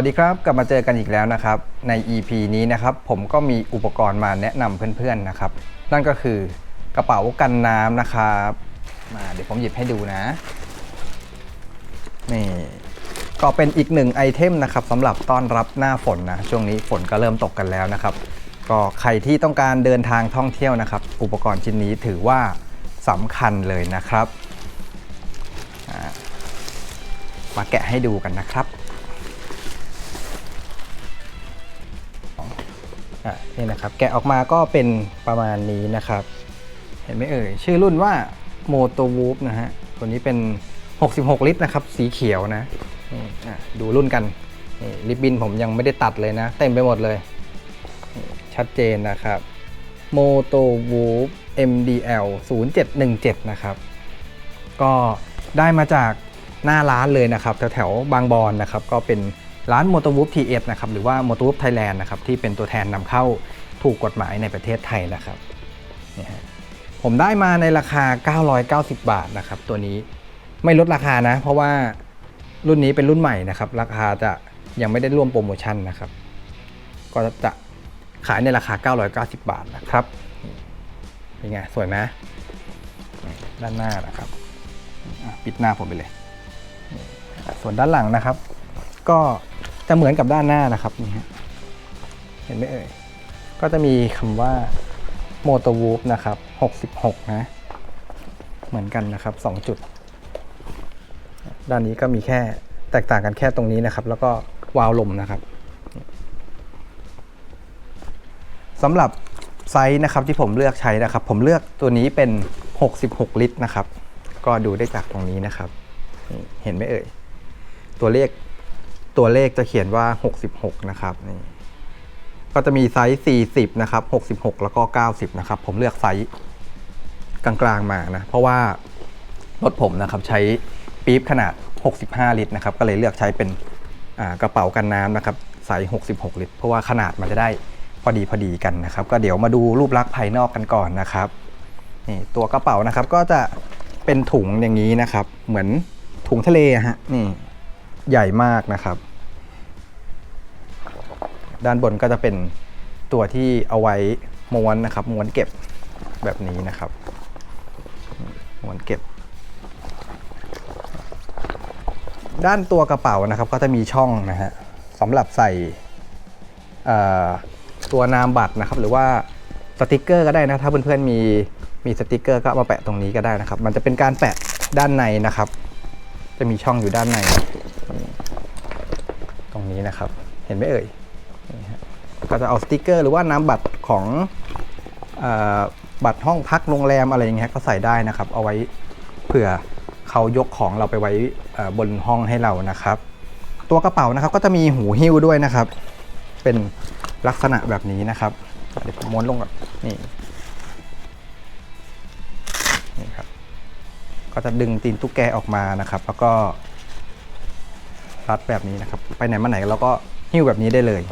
วัสดีครับ กลับมาเจอกันอีกแล้วนะครับ ใน EP นี้นะครับ ผมก็มีอุปกรณ์มาแนะนำเพื่อนๆนะครับ นั่นก็คือกระเป๋ากันน้ำนะครับ มาเดี๋ยวผมหยิบให้ดูนะ นี่ ก็เป็นอีกหนึ่งไอเทมนะครับสำหรับต้อนรับหน้าฝนนะ ช่วงนี้ฝนก็เริ่มตกกันแล้วนะครับ ก็ใครที่ต้องการเดินทางท่องเที่ยวนะครับ อุปกรณ์ชิ้นนี้ถือว่าสำคัญเลยนะครับ มาแกะให้ดูกันนะครับ นี่นะครับ แกะออกมาก็เป็นประมาณนี้นะครับ เห็นไหมเอ่ย ชื่อรุ่นว่า m o t o w o o p นะฮะ ตัวนี้เป็น 66 ลิตรนะครับ สีเขียวนะนี่ดูรุ่นกันนี่ริบบินผมยังไม่ได้ตัดเลยนะ เต็มไปหมดเลย ชัดเจนนะครับ m o t o w o o p MDL 0717 นะครับ ก็ได้มาจากหน้าร้านเลยนะครับ แถวๆบางบอนนะครับ ก็เป็น ร้าน m o t o w o o p TS นะครับหรือว่า m o t o w o o p Thailand นะครับที่เป็นตัวแทนนำเข้าถูกกฎหมายในประเทศไทยนะครับนี่ฮะผมได้มาในราคา 990 บาทนะครับตัวนี้ไม่ลดราคานะ เพราะว่ารุ่นนี้เป็นรุ่นใหม่นะครับ ราคาจะยังไม่ได้ร่วมโปรโมชั่นนะครับ ก็จะขายในราคา 990 บาทนะครับเป็นไงสวยไหมด้านหน้านะครับ ปิดหน้าผมไปเลย ส่วนด้านหลังนะครับ ก็จะเหมือนกับด้านหน้านะครับนี่ฮะเห็นไหมเอ่ยก็จะมีคำว่า m o t o w o o p นะครับ 66 นะ เหมือนกันนะครับ 2 จุด ด้านนี้ก็มีแค่แตกต่างกันแค่ตรงนี้นะครับ แล้วก็วาล์วลมนะครับสำหรับไซส์นะครับที่ผมเลือกใช้นะครับ ผมเลือกตัวนี้เป็น 66 ลิตรนะครับ ก็ดูได้จากตรงนี้นะครับ เห็นไหมเอ่ย ตัวเลข ตัวเลขจะเขียนว่า 66 นะครับนี่ก็จะมีไซส์ 40 นะครับ 66 แล้วก็ 90 นะครับ ผมเลือกไซส์กลางๆมานะ เพราะว่ารถผมนะครับใช้ปี๊บขนาด 65 ลิตรนะครับ ก็เลยเลือกใช้เป็นกระเป๋ากันน้ำนะครับไซส์66 ลิตร เพราะว่าขนาดมันจะได้พอดีพอดีกันนะครับ ก็เดี๋ยวมาดูรูปลักษณ์ภายนอกกันก่อนนะครับนี่ตัวกระเป๋านะครับก็จะเป็นถุงอย่างนี้นะครับ เหมือนถุงทะเลฮะนี่ ใหญ่มากนะครับ ด้านบนก็จะเป็นตัวที่เอาไว้ม้วนนะครับม้วนเก็บแบบนี้นะครับม้วนเก็บ ด้านตัวกระเป๋านะครับ ก็จะมีช่องนะฮะสำหรับใส่ตัวนามบัตรนะครับ หรือว่าสติกเกอร์ก็ได้นะถ้าเพื่อนๆมีมีสติกเกอร์ก็มาแปะตรงนี้ก็ได้นะครับ มันจะเป็นการแปะด้านในนะครับ จะมีช่องอยู่ด้านใน ตรงนี้นะครับ เห็นไหมเอ่ยก็จะเอาสติกเกอร์หรือว่านามบัตรของอบัตรห้องพักโรงแรมอะไรอย่างเงี้ยก็ใส่ได้นะครับ เอาไว้เผื่อเขายกของเราไปไว้บนห้องให้เรานะครับ ตัวกระเป๋านะครับก็จะมีหูหิ้วด้วยนะครับ เป็นลักษณะแบบนี้นะครับเดี๋ยวผมม้วนลงก่อนนี่นี่ครับก็จะดึงตีนตุ๊กแกออกมานะครับ แล้วก็ รัดแบบนี้นะครับ ไปไหนมาไหนเราก็หิ้วแบบนี้ได้เลย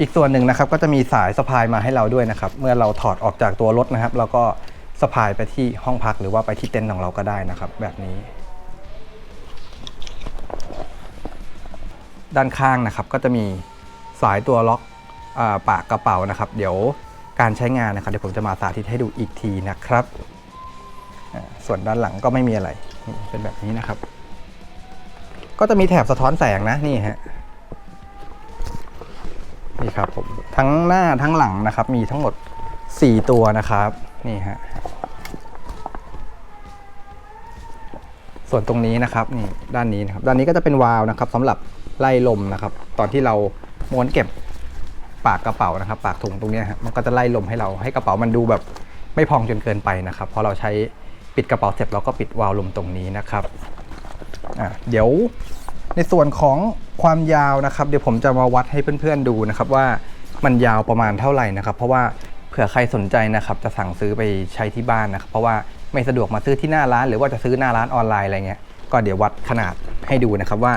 อีกส่วนหนึ่งนะครับก็จะมีสายสะพายมาให้เราด้วยนะครับ เมื่อเราถอดออกจากตัวรถนะครับเราก็สะพายไปที่ห้องพักหรือว่าไปที่เต็นท์ของเราก็ได้นะครับ แบบนี้ ด้านข้างนะครับก็จะมีสายตัวล็อกอปากกระเป๋านะครับ เดี๋ยวการใช้งานนะครับเดี๋ยวผมจะมาสาธิตให้ดูอีกทีนะครับ ส่วนด้านหลังก็ไม่มีอะไรเป็นแบบนี้นะครับ ก็จะมีแถบสะท้อนแสงนะนี่ฮะนี่ครับผมทั้งหน้าทั้งหลังนะครับ มีทั้งหมด 4 ตัวนะครับนี่ฮะส่วนตรงนี้นะครับนี่ด้านนี้นะครับด้านนี้ก็จะเป็นวาล์วนะครับสำหรับไล่ลมนะครับ ตอนที่เราม้วนเก็บปากกระเป๋านะครับ ปากถุงตรงนี้ฮะมันก็จะไล่ลมให้เราให้กระเป๋ามันดูแบบไม่พองจนเกินไปนะครับพอเราใช้ปิดกระเป๋าเสร็จเราก็ปิดวาล์วลมตรงนี้นะครับ อะเดี๋ยวในส่วนของความยาวนะครับ เดี๋ยวผมจะมาวัดให้เพื่อนๆดูนะครับว่ามันยาวประมาณเท่าไหร่นะครับ เพราะว่าเผื่อใครสนใจนะครับ จะสั่งซื้อไปใช้ที่บ้านนะครับ เพราะว่าไม่สะดวกมาซื้อที่หน้าร้าน หรือว่าจะซื้อหน้าร้านออนไลน์อะไรเงี้ยก็เดี๋ยววัดขนาดให้ดูนะครับว่า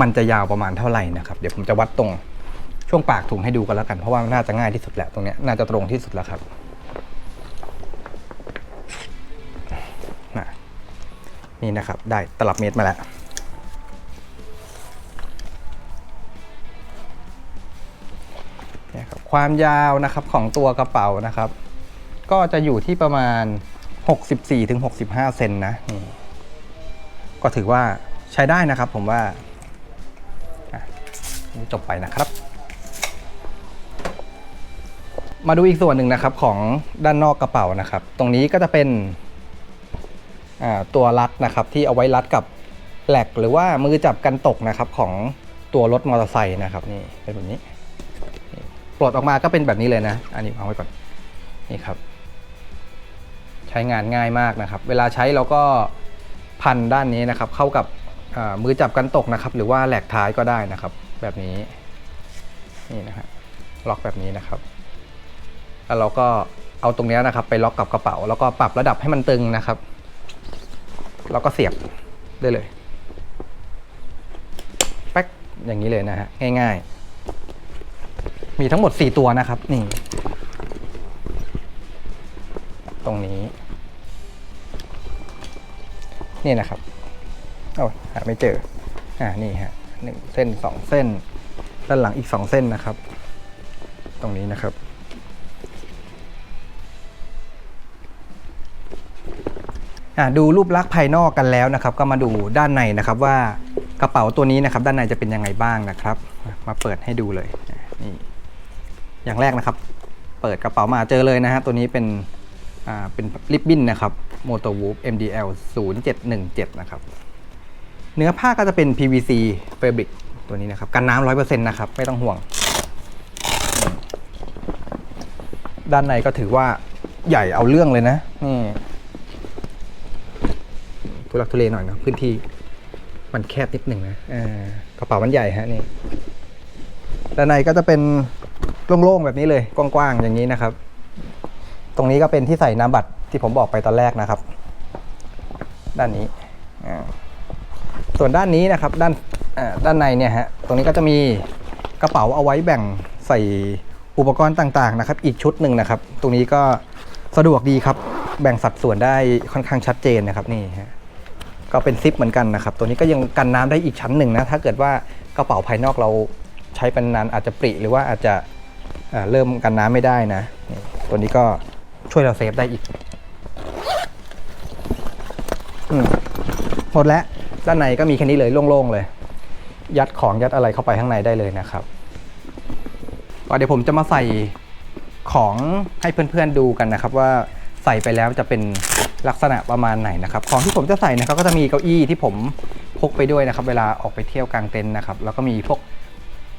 มันจะยาวประมาณเท่าไหร่นะครับ เดี๋ยวผมจะวัดตรงช่วงปากถุงให้ดูกันแล้วกันเพราะว่าน่าจะง่ายที่สุดแหละตรงเนี้ยน่าจะตรงที่สุดแล้วครับ นี่นะครับได้ตลับเมตรมาแล้วนี่ครับความยาวนะครับของตัวกระเป๋านะครับ ก็จะอยู่ที่ประมาณ 64ถึง65 เซนนะนี่ก็ถือว่าใช้ได้นะครับผมว่าจบไปนะครับ มาดูอีกส่วนหนึ่งนะครับของด้านนอกกระเป๋านะครับ ตรงนี้ก็จะเป็น ตัวรัดนะครับที่เอาไว้รัดกับแหลกหรือว่ามือจับกันตกนะครับของตัวรถมอเตอร์ไซค์นะครับนี่เป็นแบบนี้ปลดออกมาก็เป็นแบบนี้เลยนะ อันนี้เอาไว้ก่อนนี่ครับ ใช้งานง่ายมากนะครับ เวลาใช้เราก็พันด้านนี้นะครับ เข้ากับอ่ามือจับกันตกนะครับ หรือว่าแหลกท้ายก็ได้นะครับ แบบนี้นี่นะฮะล็อกแบบนี้นะครับแล้วเราก็เอาตรงนี้นะครับ ไปล็อกกับกระเป๋า แล้วก็ปรับระดับให้มันตึงนะครับ แล้วก็เสียบได้เลยแป๊กอย่างนี้เลยนะฮะ ง่ายๆ มีทั้งหมด 4 ตัวนะครับ นี่ ตรงนี้ นี่นะครับโอ้ยหาไม่เจอ อ่า นี่ฮะหนึ่งเส้นสองเส้น ด้านหลังอีกสองเส้นนะครับ ตรงนี้นะครับ ดูรูปลักษณ์ภายนอกกันแล้วนะครับ ก็มาดูด้านในนะครับว่ากระเป๋าตัวนี้นะครับ ด้านในจะเป็นยังไงบ้างนะครับ มาเปิดให้ดูเลยนี่อย่างแรกนะครับ เปิดกระเป๋ามาเจอเลยนะฮะตัวนี้เป็นอ่าเป็นริบบิ้นนะครับ m o t o w o o f MDL 0717 นะครับ เนื้อผ้าก็จะเป็น PVC Fabric ตัวนี้นะครับ กันน้ำร้อยเปอร์เซ็นต์นะครับ ไม่ต้องห่วง ด้านในก็ถือว่าใหญ่เอาเรื่องเลยนะ นี่ ทุลักทุเลหน่อยเนะพื้นที่มันแคบนิดหนึ่งนะกระเป๋ามันใหญ่ฮะนี่ด้านในก็จะเป็นโล่งๆแบบนี้เลยกว้างๆอย่างนี้นะครับ ตรงนี้ก็เป็นที่ใส่น้ำบัตรที่ผมบอกไปตอนแรกนะครับ ด้านนี้ส่วนด้านนี้นะครับด้านด้านในเนี่ยฮะตรงนี้ก็จะมีกระเป๋าเอาไว้แบ่งใส่อุปกรณ์ต่างๆนะครับ อีกชุดหนึ่งนะครับ ตรงนี้ก็สะดวกดีครับ แบ่งสัดส่วนได้ค่อนข้างชัดเจนนะครับนี่ฮะ ก็เป็นซิปเหมือนกันนะครับ ตัวนี้ก็ยังกันน้ำได้อีกชั้นหนึ่งนะ ถ้าเกิดว่ากระเป๋าภายนอกเราใช้เป็นนานอาจจะปริหรือว่าอาจจะเริ่มกันน้ำไม่ได้นะ ตัวนี้ก็ช่วยเราเซฟได้อีกอหมดแล้วด้านในก็มีแค่นี้เลยโล่งๆเลย ยัดของยัดอะไรเข้าไปข้างในได้เลยนะครับก็เดี๋ยวผมจะมาใส่ของให้เพื่อนๆดูกันนะครับ ว่าใส่ไปแล้วจะเป็น ลักษณะประมาณไหนนะครับ ของที่ผมจะใส่นะครับก็จะมีเก้าอี้ที่ผมพกไปด้วยนะครับ เวลาออกไปเที่ยวกลางเต็นท์นะครับ แล้วก็มีพวก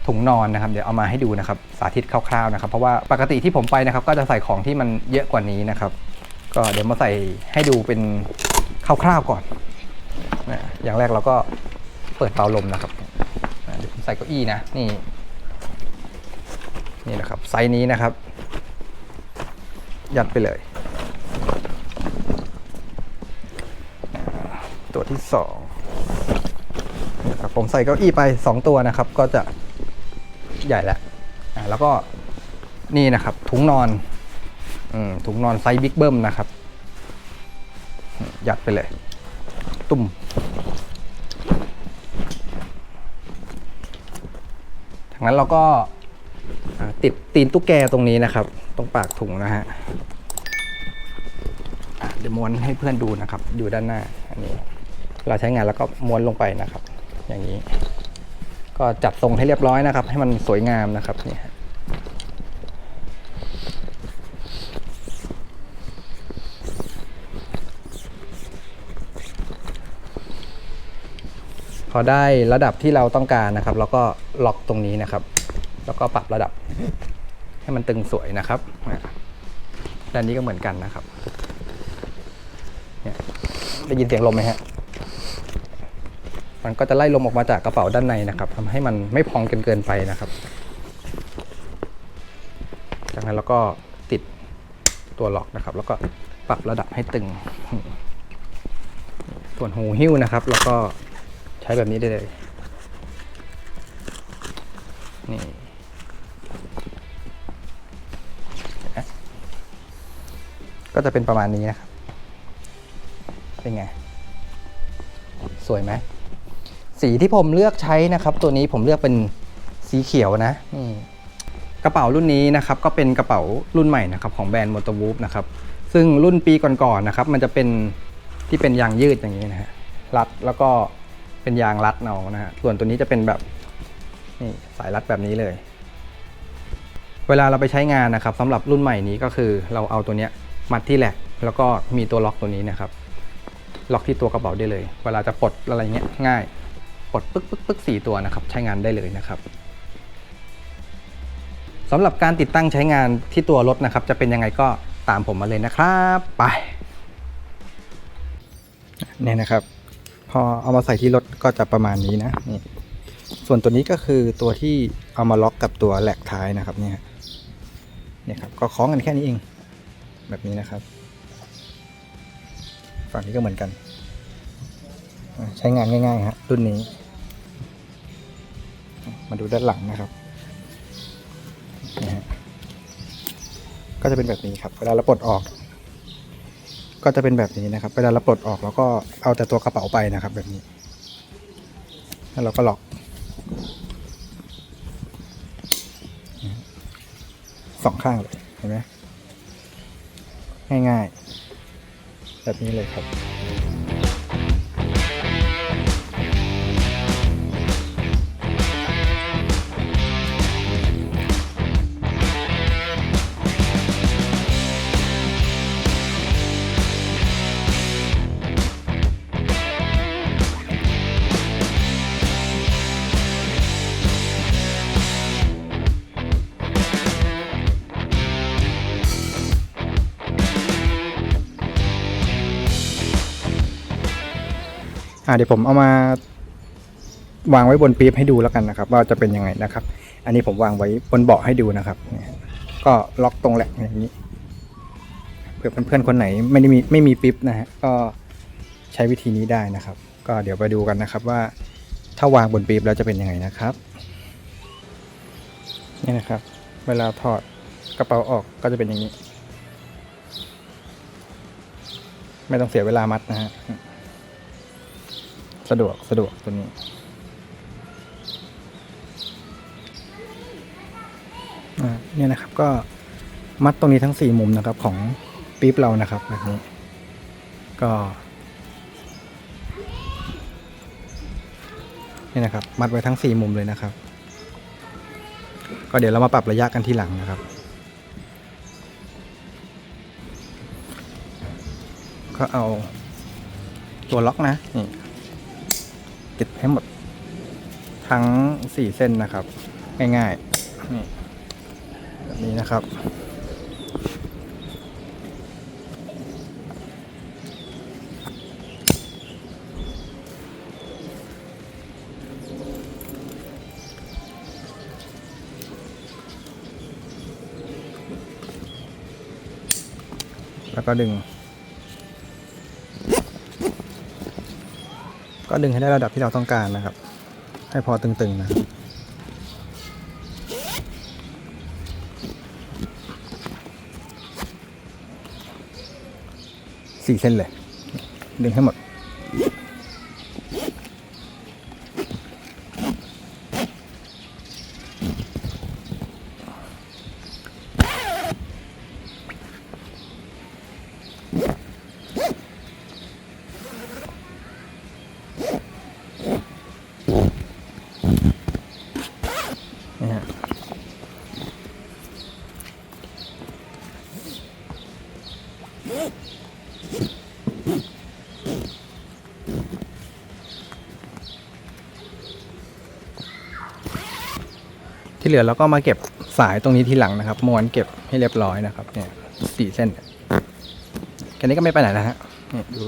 ถุงนอนนะครับ เดี๋ยวเอามาให้ดูนะครับ สาธิตคร่าวๆนะครับ เพราะว่าปกติที่ผมไปนะครับ ก็จะใส่ของที่มันเยอะกว่านี้นะครับ ก็เดี๋ยวมาใส่ให้ดูเป็นคร่าวๆก่อนนะอย่างแรกเราก็เปิดเตาลมนะครับเดี๋ยวผมใส่เก้าอี้นะ นี่ นี่นะครับ ไซส์นี้นะครับ ยัดไปเลย ตัวที่สองนะครับผมใส่เก้าอี้ไป 2 ตัวนะครับ ก็จะใหญ่แล้วอะแล้วก็นี่นะครับ ถุงนอนอืมถุงนอนไซส์บิ๊กเบิ้มนะครับ ยัดไปเลย ตุ่มจากนั้นเราก็ติดตีนตุ๊กแกตรงนี้นะครับ ตรงปากถุงนะฮะอะเดี๋ยวม้วนให้เพื่อนดูนะครับ อยู่ด้านหน้าอันนี้ เราใช้งานแล้วก็ม้วนลงไปนะครับ อย่างนี้ ก็จัดทรงให้เรียบร้อยนะครับ ให้มันสวยงามนะครับนี่พอได้ระดับที่เราต้องการนะครับ เราก็ล็อกตรงนี้นะครับ แล้วก็ปรับระดับ ให้มันตึงสวยนะครับด้านนี้ก็เหมือนกันนะครับ เนี่ยได้ยินเสียงลมไหมฮะ มันก็จะไล่ลมออกมาจากกระเป๋าด้านในนะครับทำให้มันไม่พองเกินเกินไปนะครับ จากนั้นเราก็ติดตัวล็อกนะครับ แล้วก็ปรับระดับให้ตึง ส่วนหูหิ้วนะครับ แล้วก็ใช้แบบนี้ได้เลยนี่ก็จะเป็นประมาณนี้นะครับ เป็นไง สวยไหม สีที่ผมเลือกใช้นะครับ ตัวนี้ผมเลือกเป็นสีเขียวนะนี่กระเป๋ารุ่นนี้นะครับก็เป็นกระเป๋ารุ่นใหม่นะครับของแบรนด์ m o t o w o o f นะครับซึ่งรุ่นปีก่อนๆนะครับ มันจะเป็นที่เป็นยางยืดอย่างนี้นะฮะรัดแล้วก็เป็นยางรัดเอานะฮะส่วนตัวนี้จะเป็นแบบนี่สายรัดแบบนี้เลย เวลาเราไปใช้งานนะครับสำหรับรุ่นใหม่นี้ก็คือเราเอาตัวเนี้ยมัดที่แหลกแล้วก็มีตัวล็อกตัวนี้นะครับ ล็อกที่ตัวกระเป๋าได้เลย เวลาจะปลดอะไรเงี้ยง่าย ปลดปึ๊กปึ๊กปึ๊กสี่ตัวนะครับใช้งานได้เลยนะครับสำหรับการติดตั้งใช้งานที่ตัวรถนะครับ จะเป็นยังไงก็ตามผมมาเลยนะครับไปเนี่ยนะครับ พอเอามาใส่ที่รถก็จะประมาณนี้นะนี่ส่วนตัวนี้ก็คือตัวที่เอามาล็อกกับตัวแหลกท้ายนะครับเนี่ยเนี่ยครับก็คล้องกันแค่นี้เอง แบบนี้นะครับ ฝั่งนี้ก็เหมือนกัน ใช้งานง่ายๆฮะรุ่นนี้ มาดูด้านหลังนะครับนะฮะก็จะเป็นแบบนี้ครับ เวลาเราปลดออก ก็จะเป็นแบบนี้นะครับ เวลาเราปลดออกเราก็เอาแต่ตัวกระเป๋าไปนะครับ แบบนี้ แล้วเราก็ล็อกสองข้างเลยเห็นไหมง่ายๆ แบบนี้เลยครับ อ่าเดี๋ยวผมเอามาวางไว้บนปี๊บให้ดูแล้วกันนะครับ ว่าจะเป็นยังไงนะครับ อันนี้ผมวางไว้บนเบาะให้ดูนะครับก็ล็อกตรงแหลกอย่างนี้เผื่อเพื่อนๆคนไหนไม่ได้มีไม่มีปี๊บนะฮะก็ใช้วิธีนี้ได้นะครับ ก็เดี๋ยวไปดูกันนะครับว่าถ้าวางบนปี๊บแล้วจะเป็นยังไงนะครับนี่นะครับ เวลาถอดกระเป๋าออกก็จะเป็นอย่างนี้ ไม่ต้องเสียเวลามัดนะฮะ สะดวกสะดวกตัวนี้ เนี่ยนะครับก็มัดตรงนี้ทั้งสี่มุมนะครับของปี๊บเรานะครับแบบนี้ ก็นี่นะครับ มัดไว้ทั้งสี่มุมเลยนะครับ ก็เดี๋ยวเรามาปรับระยะกันที่หลังนะครับ ก็เอาตัวล็อกนะนี่ ติดให้หมด ทั้งสี่เส้นนะครับ ง่ายๆนี่แบบนี้นะครับ แล้วก็ดึง ก็ดึงให้ได้ระดับที่เราต้องการนะครับ ให้พอตึงๆนะครับสี่เส้นเลย ดึงให้หมด ที่เหลือเราก็มาเก็บสายตรงนี้ทีหลังนะครับม้วนเก็บให้เรียบร้อยนะครับเนี่ยสี่เส้นเนี่ยแค่นี้ก็ไม่ไปไหนแล้วฮะเนี่ยดู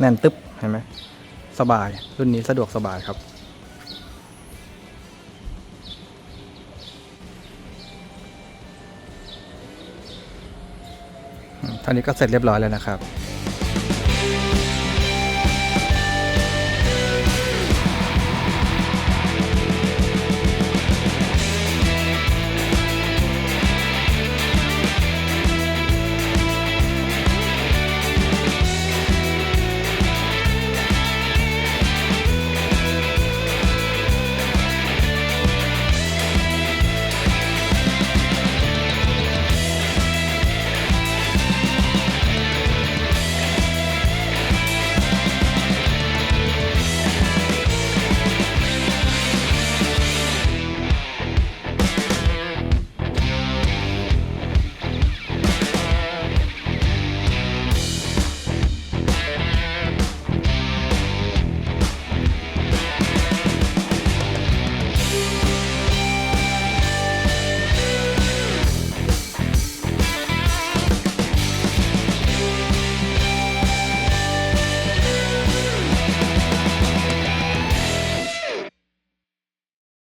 แน่นตึ๊บเห็นไหมสบาย รุ่นนี้สะดวกสบายครับท่านี้ก็เสร็จเรียบร้อยแล้วนะครับ